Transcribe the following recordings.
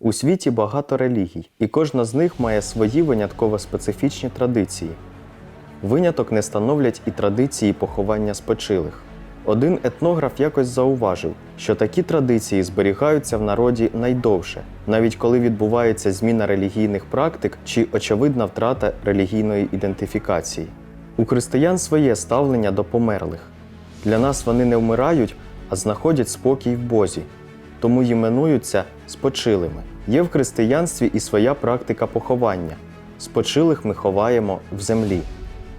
У світі багато релігій, і кожна з них має свої винятково специфічні традиції. Виняток не становлять і традиції поховання спочилих. Один етнограф якось зауважив, що такі традиції зберігаються в народі найдовше, навіть коли відбувається зміна релігійних практик чи очевидна втрата релігійної ідентифікації. У християн своє ставлення до померлих. Для нас вони не вмирають, а знаходять спокій в Бозі, тому іменуються спочилими. Є в християнстві і своя практика поховання. Спочилих ми ховаємо в землі.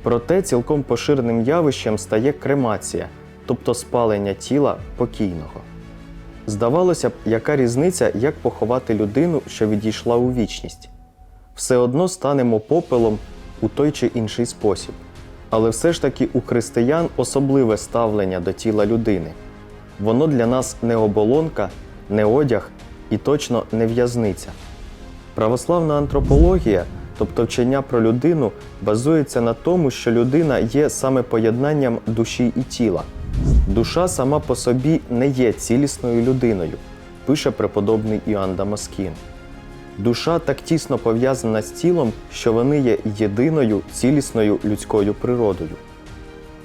Проте цілком поширеним явищем стає кремація, тобто спалення тіла покійного. Здавалося б, яка різниця, як поховати людину, що відійшла у вічність? Все одно станемо попелом у той чи інший спосіб. Але все ж таки у християн особливе ставлення до тіла людини. Воно для нас не оболонка, не одяг і точно не в'язниця. Православна антропологія, тобто вчення про людину, базується на тому, що людина є саме поєднанням душі і тіла. Душа сама по собі не є цілісною людиною, пише преподобний Іоанн Дамаскін. Душа так тісно пов'язана з тілом, що вони є єдиною цілісною людською природою.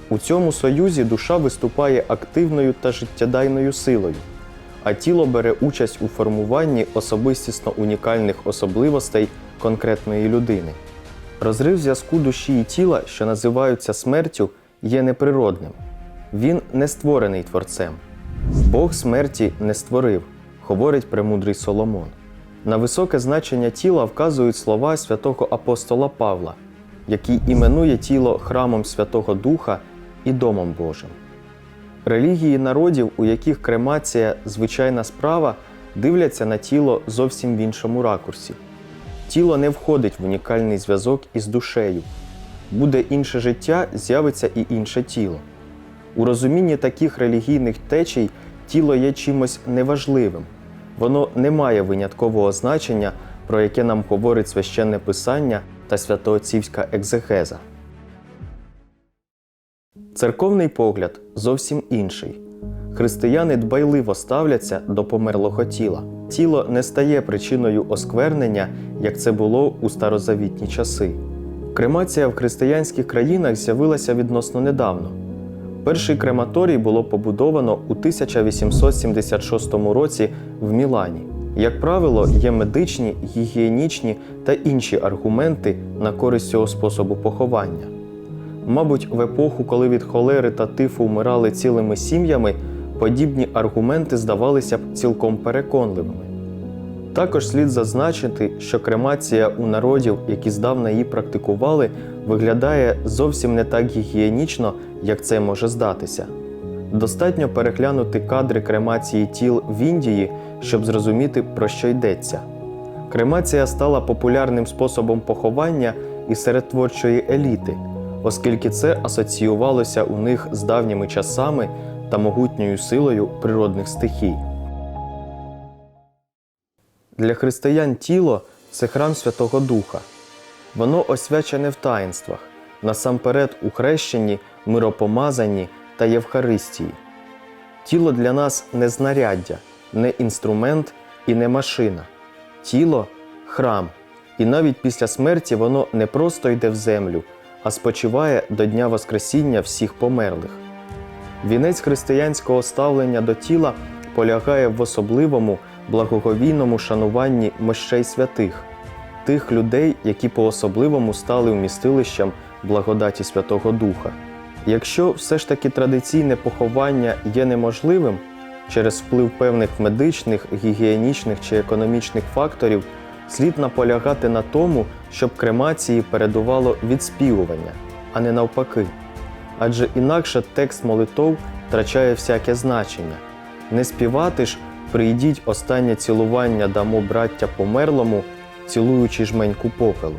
У цьому союзі душа виступає активною та життєдайною силою, а тіло бере участь у формуванні особистісно унікальних особливостей конкретної людини. Розрив зв'язку душі і тіла, що називаються смертю, є неприродним. Він не створений творцем. Бог смерті не створив, говорить премудрий Соломон. На високе значення тіла вказують слова святого апостола Павла, який іменує тіло храмом Святого Духа і Домом Божим. Релігії народів, у яких кремація звичайна справа, дивляться на тіло зовсім в іншому ракурсі. Тіло не входить в унікальний зв'язок із душею. Буде інше життя, з'явиться і інше тіло. У розумінні таких релігійних течій тіло є чимось неважливим. Воно не має виняткового значення, про яке нам говорить священне писання та святоотцівська екзегеза. Церковний погляд зовсім інший. Християни дбайливо ставляться до померлого тіла. Тіло не стає причиною осквернення, як це було у старозавітні часи. Кремація в християнських країнах з'явилася відносно недавно. Перший крематорій було побудовано у 1876 році в Мілані. Як правило, є медичні, гігієнічні та інші аргументи на користь цього способу поховання. Мабуть, в епоху, коли від холери та тифу вмирали цілими сім'ями, подібні аргументи здавалися б цілком переконливими. Також слід зазначити, що кремація у народів, які здавна її практикували, виглядає зовсім не так гігієнічно, як це може здатися. Достатньо переглянути кадри кремації тіл в Індії, щоб зрозуміти, про що йдеться. Кремація стала популярним способом поховання і серед творчої еліти, оскільки це асоціювалося у них з давніми часами та могутньою силою природних стихій. Для християн тіло це храм Святого Духа. Воно освячене в таїнствах, насамперед у хрещенні, миропомазанні та Євхаристії. Тіло для нас не знаряддя, не інструмент і не машина. Тіло храм, і навіть після смерті воно не просто йде в землю, а спочиває до Дня Воскресіння всіх померлих. Вінець християнського ставлення до тіла полягає в особливому благоговійному шануванні мощей святих, тих людей, які по-особливому стали вмістилищем благодаті Святого Духа. Якщо все ж таки традиційне поховання є неможливим через вплив певних медичних, гігієнічних чи економічних факторів, слід наполягати на тому, щоб кремації передувало відспівування, а не навпаки. Адже інакше текст молитов втрачає всяке значення. Не співати ж прийдіть останнє цілування дамо браття померлому, цілуючи жменьку попелу.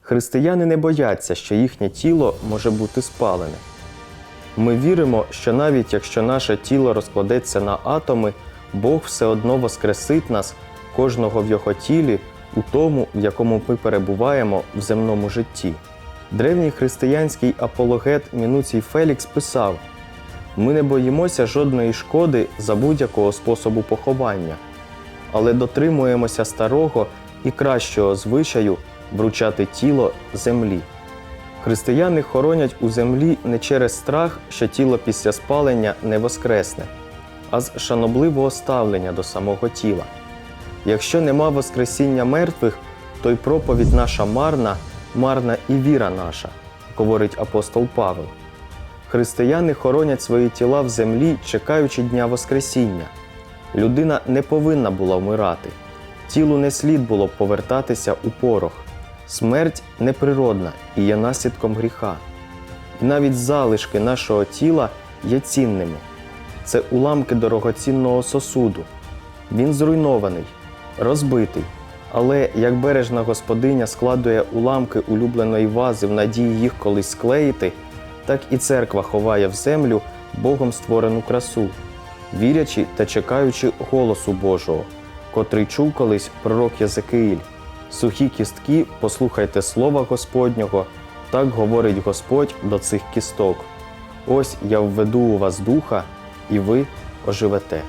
Християни не бояться, що їхнє тіло може бути спалене. Ми віримо, що навіть якщо наше тіло розкладеться на атоми, Бог все одно воскресить нас, кожного в його тілі, у тому, в якому ми перебуваємо в земному житті. Древній християнський апологет Мінуцій Фелікс писав: Ми не боїмося жодної шкоди за будь-якого способу поховання. але дотримуємося старого і кращого звичаю вручати тіло землі. Християни хоронять у землі не через страх, що тіло після спалення не воскресне, а з шанобливого ставлення до самого тіла. Якщо нема Воскресіння мертвих, то й проповідь наша марна, марна і віра наша, говорить апостол Павел. Християни хоронять свої тіла в землі, чекаючи Дня Воскресіння. Людина не повинна була вмирати, тілу не слід було повертатися у порох. Смерть неприродна і є наслідком гріха. І навіть залишки нашого тіла є цінними. Це уламки дорогоцінного сосуду. Він зруйнований, розбитий. Але як бережна господиня складує уламки улюбленої вази в надії їх колись склеїти, так і церква ховає в землю Богом створену красу, вірячи та чекаючи голосу Божого, котрий чув колись пророк Єзекиїль. Сухі кістки, послухайте слова Господнього, так говорить Господь до цих кісток. Ось я введу у вас духа, і ви оживете.